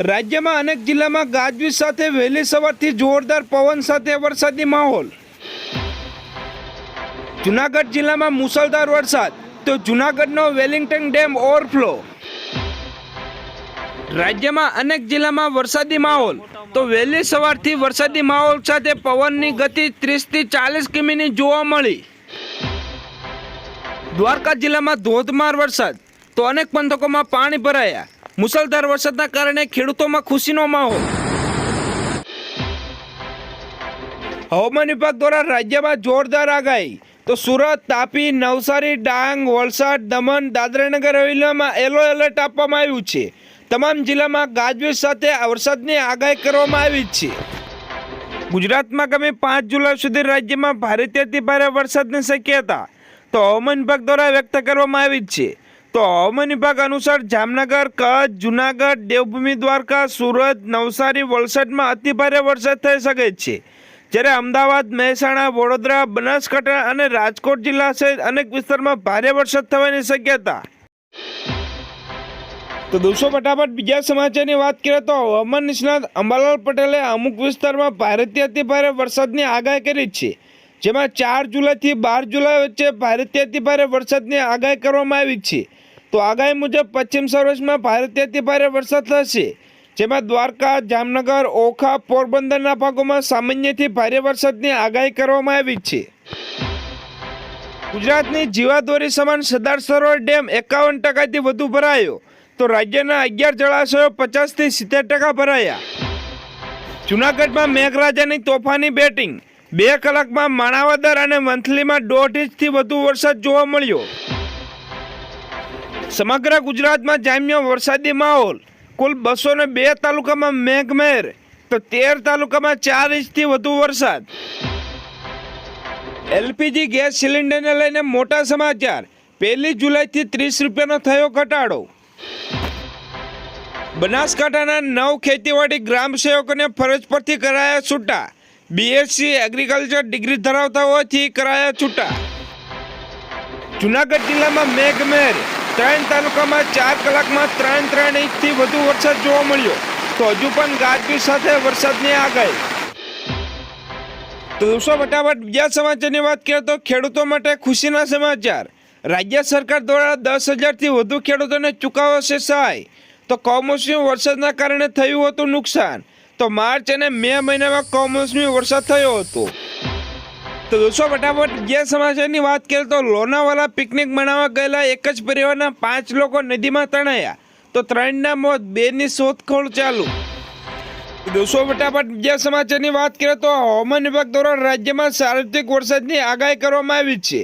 રાજ્યમાં અનેક જિલ્લામાં ગાજવીજ સાથે વહેલી સવારથી જોરદાર પવન સાથે વરસાદી માહોલ. જુનાગઢ જિલ્લામાં મુસળધાર વરસાદ, તો જુનાગઢનો વેલિંગ્ટન ડેમ ઓવરફ્લો. રાજ્યમાં અનેક જિલ્લામાં વરસાદી માહોલ, તો વહેલી સવારથી વરસાદી માહોલ સાથે પવનની ગતિ ત્રીસથી ચાલીસ કિમીની જોવા મળી. દ્વારકા જિલ્લામાં ધોધમાર વરસાદ, તો અનેક પંથકોમાં પાણી ભરાયા. મુસળધાર વરસાદના કારણે ખેડૂતોમાં ખુશીનો માહોલ. હવામાન વિભાગ દ્વારા રાજ્યમાં જોરદાર આગાહી. તો સુરત, તાપી, નવસારી, ડાંગ, વલસાડ, દમણ, દાદરાનગર હવેલીમાં યલો એલર્ટ આપવામાં આવ્યું છે. તમામ જિલ્લામાં ગાજવીજ સાથે વરસાદની આગાહી કરવામાં આવી છે. ગુજરાતમાં આગામી પાંચ જુલાઈ સુધી રાજ્યમાં ભારેથી અતિ ભારે વરસાદની શક્યતા. તો હવામાન વિભાગ દ્વારા વ્યક્ત કરવામાં આવી છે. તો હવામાન વિભાગ અનુસાર જામનગર, કચ્છ, જુનાગઢ, દેવભૂમિ, દ્વારકા, સુરત, નવસારી, વલસાડમાં અતિભારે વરસાદ થઈ શકે છે. જ્યારે અમદાવાદ, મહેસાણા, વડોદરા, બનાસકાંઠા અને રાજકોટ જિલ્લા સહિત અનેક વિસ્તારમાં ભારે વરસાદ થવાની શક્યતા. તો દોસ્તો, ફટાફટ બીજા સમાચારની વાત કરીએ તો હવામાન નિષ્ણાત અંબાલાલ પટેલે અમુક વિસ્તારમાં ભારેથી અતિભારે વરસાદની આગાહી કરી છે. જેમાં ચાર જુલાઈથી બાર જુલાઈ વચ્ચે ભારેથી અતિભારે વરસાદની આગાહી કરવામાં આવી છે. તો આગાહી મુજબ પશ્ચિમ સૌરાષ્ટ્રમાં ભારેથી ભારે વરસાદ થશે. જેમાં દ્વારકા, જામનગર, ઓખા, પોરબંદરના ભાગોમાં સામાન્યથી ભારે વરસાદની આગાહી કરવામાં આવી છે. ગુજરાતની જીવાદોરી સમાન સરદાર સરોવર ડેમ એકાવન ટકાથી વધુ ભરાયો. તો રાજ્યના અગિયાર જળાશયો પચાસથી સિત્તેર ટકા ભરાયા. જુનાગઢમાં મેઘરાજાની તોફાની બેટિંગ. બે કલાકમાં માણાવદર અને મંથલીમાં દોઢ ઇંચથી વધુ વરસાદ જોવા મળ્યો. સમગ્ર ગુજરાતમાં જામ્યો વરસાદી માહોલ. કુલ બસો ને બે તાલુકામાં મેઘમેર તો તેર તાલુકામાં ચાર ઇંચથી વધુ વરસાદ. એલપીજી ગેસ સિલિન્ડરને લઈને મોટા સમાચાર. પહેલી જુલાઈથી ત્રીસ રૂપિયાનો થયો ઘટાડો. બનાસકાંઠાના નવ ખેતીવાડી ગ્રામ સેવકોને ફરજ પરથી કરાયા છૂટા. બીએસસી એગ્રીકલ્ચર ડિગ્રી ધરાવતા હોવાથી કરાયા છૂટા. જુનાગઢ જિલ્લામાં મેઘમહેર ત્રણ તાલુકામાં ચાર કલાકમાં ત્રણ ત્રણ ઇંચથી વધુ વરસાદ જોવા મળ્યો. તો હજુ પણ ગાજવીજ સાથે વરસાદની આગાહી. તો દોસ્તો, ફટાફટ બીજા સમાચારની વાત કરીએ તો ખેડૂતો માટે ખુશીના સમાચાર. રાજ્ય સરકાર દ્વારા દસ હજારથી વધુ ખેડૂતોને ચૂકવાશે સહાય. તો કમોસમી વરસાદના કારણે થયું હતું નુકસાન. તો માર્ચ અને મે મહિનામાં કમોસમી વરસાદ થયો હતો. તો દોસ્તો, ફટાફટ બીજા સમાચારની વાત કરીએ તો લોનાવાલા પિકનિક મનાવવા ગયેલા એક જ પરિવારના પાંચ લોકો નદીમાં તણાયા. તો ત્રણના મોત, બેની શોધખોળ ચાલુ. દોસ્તો, ફટાફટ બીજા સમાચારની વાત કરીએ તો હવામાન વિભાગ દ્વારા રાજ્યમાં સાર્વત્રિક વરસાદની આગાહી કરવામાં આવી છે,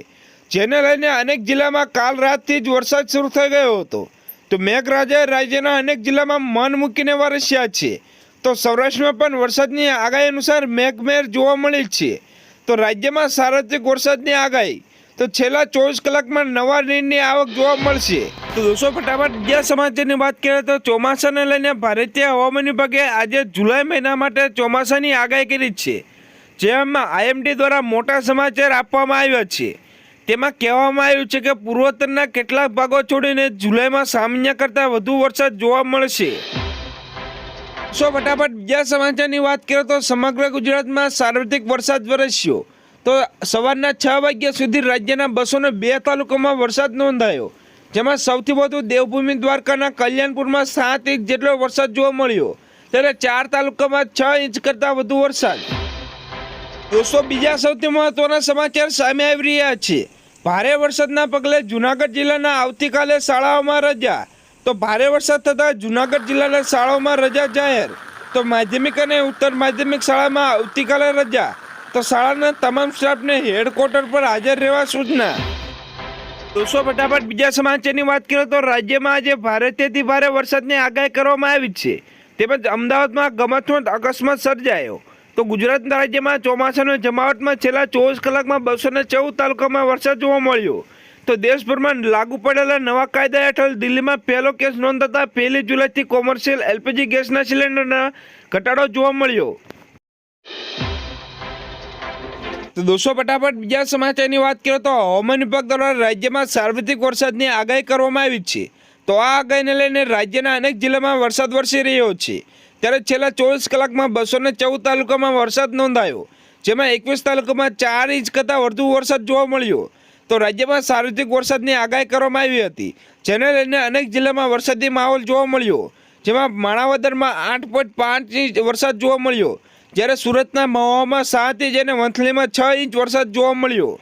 જેને લઈને અનેક જિલ્લામાં કાલ રાતથી જ વરસાદ શરૂ થઈ ગયો હતો. તો મેઘરાજાએ રાજ્યના અનેક જિલ્લામાં મન મૂકીને વરસ્યા છે. તો સૌરાષ્ટ્રમાં પણ વરસાદની આગાહી અનુસાર મેઘમેર જોવા મળી છે. તો રાજ્યમાં સાર્વત્રિક વરસાદની આગાહી. તો છેલ્લા ચોવીસ કલાકમાં નવા નીરની આવક જોવા મળશે. તો દોસ્તો, ફટાફટ બીજા સમાચારની વાત કરીએ તો ચોમાસાને લઈને ભારતીય હવામાન વિભાગે આજે જુલાઈ મહિના માટે ચોમાસાની આગાહી કરી છે. જેમાં આઈએમડી દ્વારા મોટા સમાચાર આપવામાં આવ્યા છે. તેમાં કહેવામાં આવ્યું છે કે પૂર્વોત્તરના કેટલાક ભાગો છોડીને જુલાઈમાં સામાન્ય કરતાં વધુ વરસાદ જોવા મળશે. સો ફટાફટ બીજા સમાચારની વાત કરીએ તો સમગ્ર ગુજરાતમાં સાર્વત્રિક વરસાદ વરસ્યો. તો સવારના છ વાગ્યા સુધી રાજ્યના બસો ને બે તાલુકામાં વરસાદ નોંધાયો, જેમાં સૌથી વધુ દેવભૂમિ દ્વારકાના કલ્યાણપુરમાં સાત ઇંચ જેટલો વરસાદ જોવા મળ્યો. ત્યારે ચાર તાલુકામાં છ ઇંચ કરતાં વધુ વરસાદ. દોસ્તો, બીજા સૌથી મહત્વના સમાચાર સામે આવી રહ્યા છે. ભારે વરસાદના પગલે જુનાગઢ જિલ્લાના આવતીકાલે શાળાઓમાં રજા તો ભારે વરસાદ થતાં જુનાગઢ જિલ્લાના શાળાઓમાં રજા જાહેર. તો માધ્યમિક અને ઉત્તર માધ્યમિક શાળામાં આવતીકાલે રજા. તો શાળાના તમામ સ્ટાફને હેડક્વાર્ટર પર હાજર રહેવા સૂચના. દોસ્તો ફટાફટ બીજા સમાચારની વાત કરીએ તો રાજ્યમાં આજે ભારેથી ભારે વરસાદની આગાહી કરવામાં આવી છે. તેમજ અમદાવાદમાં ગમતમત અકસ્માત સર્જાયો. તો ગુજરાત રાજ્યમાં ચોમાસાનો જમાવટમાં છેલ્લા ચોવીસ કલાકમાં બસો ને ચૌદ તાલુકામાં વરસાદ જોવા મળ્યો. તો દેશભરમાં લાગુ પડેલા નવા કાયદા હેઠળ દિલ્હીમાં પહેલો કેસ નોંધાતા પહેલી જુલાઈથી કોમર્શિયલ એલપીજી ગેસના સિલિન્ડરના ઘટાડો જોવા મળ્યો. તો દોસ્તો, ફટાફટ બીજા સમાચારની વાત કરીએ તો હવામાન વિભાગ દ્વારા રાજ્યમાં સાર્વત્રિક વરસાદની આગાહી કરવામાં આવી છે. તો આ આગાહીને લઈને રાજ્યના અનેક જિલ્લામાં વરસાદ વરસી રહ્યો છે. ત્યારે છેલ્લા ચોવીસ કલાકમાં બસો ચૌદ તાલુકામાં વરસાદ નોંધાયો. જેમાં એકવીસ તાલુકામાં ચાર ઇંચ કરતાં વધુ વરસાદ જોવા મળ્યો. તો રાજ્યમાં સાર્વત્રિક વરસાદની આગાહી કરવામાં આવી હતી. જેને લઈને અનેક જિલ્લામાં વરસાદી માહોલ જોવા મળ્યો. જેમાં માણાવદરમાં આઠ પોઈન્ટ પાંચ ઇંચ વરસાદ જોવા મળ્યો. જ્યારે સુરતના મહુવામાં સાત ઇંચ અને વંથલીમાં છ ઇંચ વરસાદ જોવા મળ્યો.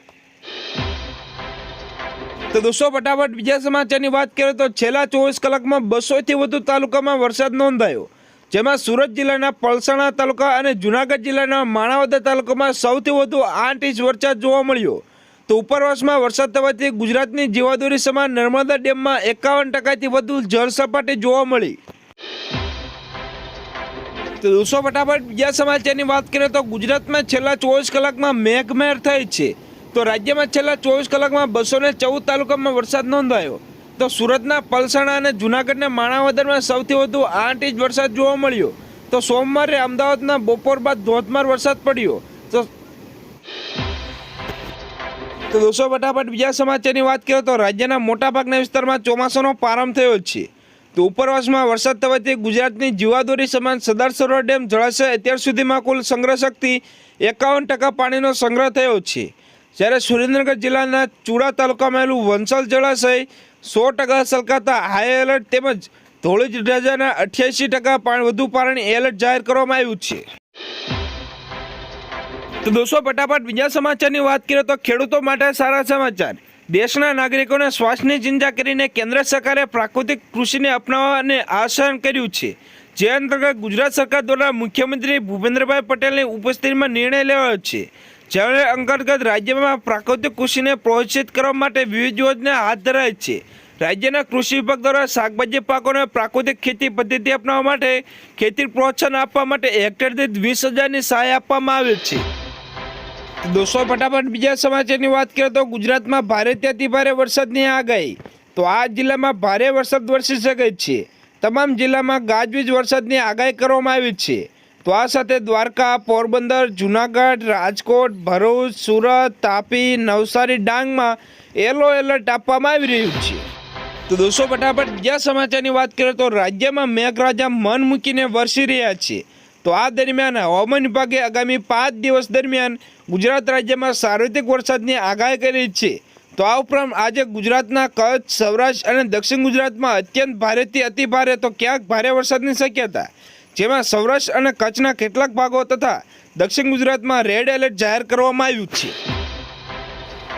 તો દોસ્તો, ફટાફટ બીજા સમાચારની વાત કરીએ તો છેલ્લા ચોવીસ કલાકમાં બસોથી વધુ તાલુકામાં વરસાદ નોંધાયો. જેમાં સુરત જિલ્લાના પલસાણા તાલુકા અને જુનાગઢ જિલ્લાના માણાવદર તાલુકામાં સૌથી વધુ આઠ ઇંચ વરસાદ જોવા મળ્યો. તો ઉપરવાસમાં વરસાદ થવાથી ગુજરાતની જીવાદોરી સમાન નર્મદા ડેમમાં એકાવન ટકાથી વધુ જળ સપાટી જોવા મળી. તો દોસ્તો, ફટાફટ બીજા સમાચારની વાત કરીએ તો ગુજરાતમાં છેલ્લા ચોવીસ કલાકમાં મેઘમહેર થઈ છે. તો રાજ્યમાં છેલ્લા ચોવીસ કલાકમાં બસો ને ચૌદ તાલુકામાં વરસાદ નોંધાયો. તો સુરતના પલસાણા અને જુનાગઢના માણાવદરમાં સૌથી વધુ આઠ ઇંચ વરસાદ જોવા મળ્યો. તો સોમવારે અમદાવાદના બપોર બાદ ધોધમાર વરસાદ પડ્યો. તો તો દોસ્તો, ફટાફટ બીજા સમાચારની વાત કરીએ તો રાજ્યના મોટાભાગના વિસ્તારમાં ચોમાસાનો પ્રારંભ થયો છે. તો ઉપરવાસમાં વરસાદ થવાથી ગુજરાતની જીવાદોરી સમાન સરદાર સરોવર ડેમ જળાશય અત્યાર સુધીમાં કુલ સંગ્રહ શક્તિ એકાવન ટકા પાણીનો સંગ્રહ થયો છે. જ્યારે સુરેન્દ્રનગર જિલ્લાના ચુડા તાલુકામાં આવેલું વંસલ જળાશય સો ટકા સલકાતા હાઈ એલર્ટ તેમજ ધોળી રાજાના અઠ્યાસી ટકા વધુ પાણી એલર્ટ જાહેર કરવામાં આવ્યું છે. તો દોસ્તો, ફટાફટ બીજા સમાચારની વાત કરીએ તો ખેડૂતો માટે સારા સમાચાર. દેશના નાગરિકોને શ્વાસની ચિંતા કરીને કેન્દ્ર સરકારે પ્રાકૃતિક કૃષિને અપનાવવાને આસન કર્યું છે. જે અંતર્ગત ગુજરાત સરકાર દ્વારા મુખ્યમંત્રી ભૂપેન્દ્રભાઈ પટેલની ઉપસ્થિતિમાં નિર્ણય લેવાયો છે. જ્યારે અંતર્ગત રાજ્યમાં પ્રાકૃતિક કૃષિને પ્રોત્સાહિત કરવા માટે વિવિધ યોજના હાથ ધરાય છે. રાજ્યના કૃષિ વિભાગ દ્વારા શાકભાજી પાકોને પ્રાકૃતિક ખેતી પદ્ધતિ અપનાવવા માટે ખેતી પ્રોત્સાહન આપવા માટે હેક્ટર દીઠ વીસ હજારની સહાય આપવામાં આવે છે. દોસ્તો, ફટાફટ બીજા સમાચારની વાત કરીએ તો ગુજરાતમાં ભારે ત્યાંથી ભારે વરસાદની આગાહી તો આ જિલ્લામાં ભારે વરસાદ વરસી શકે છે. તમામ જિલ્લામાં ગાજવીજ વરસાદની આગાહી કરવામાં આવી છે. તો આ સાથે દ્વારકા, પોરબંદર, જુનાગઢ, રાજકોટ, ભરૂચ, સુરત, તાપી, નવસારી, ડાંગમાં યલો એલર્ટ આપવામાં આવી રહ્યું છે. તો દોસ્તો, ફટાફટ બીજા સમાચારની વાત કરીએ તો રાજ્યમાં મેઘરાજા મન મૂકીને વરસી રહ્યા છે. તો આ દરમિયાન હવામાન વિભાગે આગામી પાંચ દિવસ દરમિયાન ગુજરાત રાજ્યમાં સાર્વત્રિક વરસાદની આગાહી કરી છે. તો આ ઉપરાંત આજે ગુજરાતના કચ્છ, સૌરાષ્ટ્ર અને દક્ષિણ ગુજરાતમાં અત્યંત ભારેથી અતિ ભારે તો ક્યાંક ભારે વરસાદની શક્યતા. જેમાં સૌરાષ્ટ્ર અને કચ્છના કેટલાક ભાગો તથા દક્ષિણ ગુજરાતમાં રેડ એલર્ટ જાહેર કરવામાં આવ્યું છે.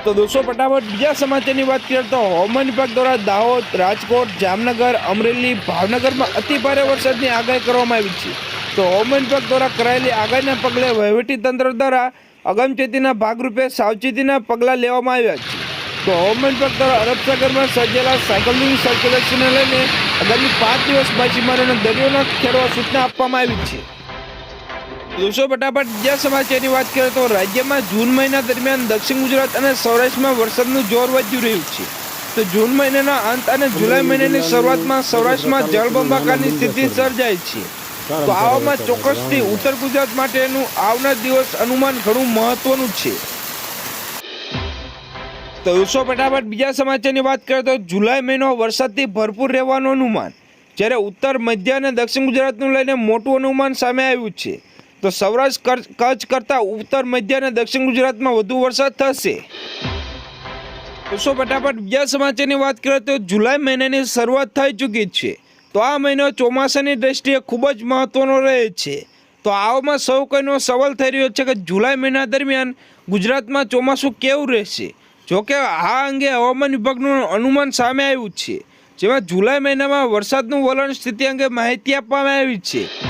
તો દોસ્તો, ફટાફટ બીજા સમાચારની વાત કરીએ તો હવામાન વિભાગ દ્વારા દાહોદ, રાજકોટ, જામનગર, અમરેલી, ભાવનગરમાં અતિભારે વરસાદની આગાહી કરવામાં આવી છે. તો હવામાન વિભાગ દ્વારા કરાયેલી આગાહીના પગલે વહીવટી તંત્ર દ્વારા અગમચેતીના ભાગરૂપે સાવચેતીના પગલાં લેવામાં આવ્યા છે. તો હવામાન વિભાગ દ્વારા અરબ સાગરમાં સર્જેલા સાયકલિંગ સર્ક્યુલેશનને લઈને આગામી પાંચ દિવસ માછીમારોને દરિયો ન ખેડવા સૂચના આપવામાં આવી છે. દોસ્તો, ફટાફટ બીજા સમાચારની વાત કરીએ તો રાજ્યમાં જૂન મહિના દરમિયાન દક્ષિણ ગુજરાત અને સૌરાષ્ટ્રમાં વરસાદનું જોર વધ્યું રહ્યું છે. તો જૂન મહિનાના અંત અને જુલાઈ મહિનાની શરૂઆતમાં સૌરાષ્ટ્રમાં જળબંબાકારની સ્થિતિ સર્જાય છે. તો આવામાં ચોક્કસથી ઉત્તર ગુજરાત માટેનું આવનાર દિવસ અનુમાન ઘણું મહત્વનું છે. તો દોસ્તો ફટાફટ બીજા સમાચારની વાત કરીએ તો જુલાઈ મહિનો વરસાદથી ભરપૂર રહેવાનું અનુમાન. જ્યારે ઉત્તર મધ્ય અને દક્ષિણ ગુજરાતનું લઈને મોટું અનુમાન સામે આવ્યું છે. તો સૌરાષ્ટ્ર કચ્છ- કચ્છ કરતાં ઉત્તર મધ્ય અને દક્ષિણ ગુજરાતમાં વધુ વરસાદ થશે. દોસ્તો ફટાફટ બીજા સમાચારની વાત કરીએ તો જુલાઈ મહિનાની શરૂઆત થઈ ચૂકી છે. તો આ મહિનો ચોમાસાની દ્રષ્ટિએ ખૂબ જ મહત્વનો રહે છે. તો આવામાં સૌ કોઈનો સવાલ થઈ રહ્યો છે કે જુલાઈ મહિના દરમિયાન ગુજરાતમાં ચોમાસું કેવું રહેશે? જોકે આ અંગે હવામાન વિભાગનું અનુમાન સામે આવ્યું છે. જેમાં જુલાઈ મહિનામાં વરસાદનું વલણ સ્થિતિ અંગે માહિતી આપવામાં આવી છે.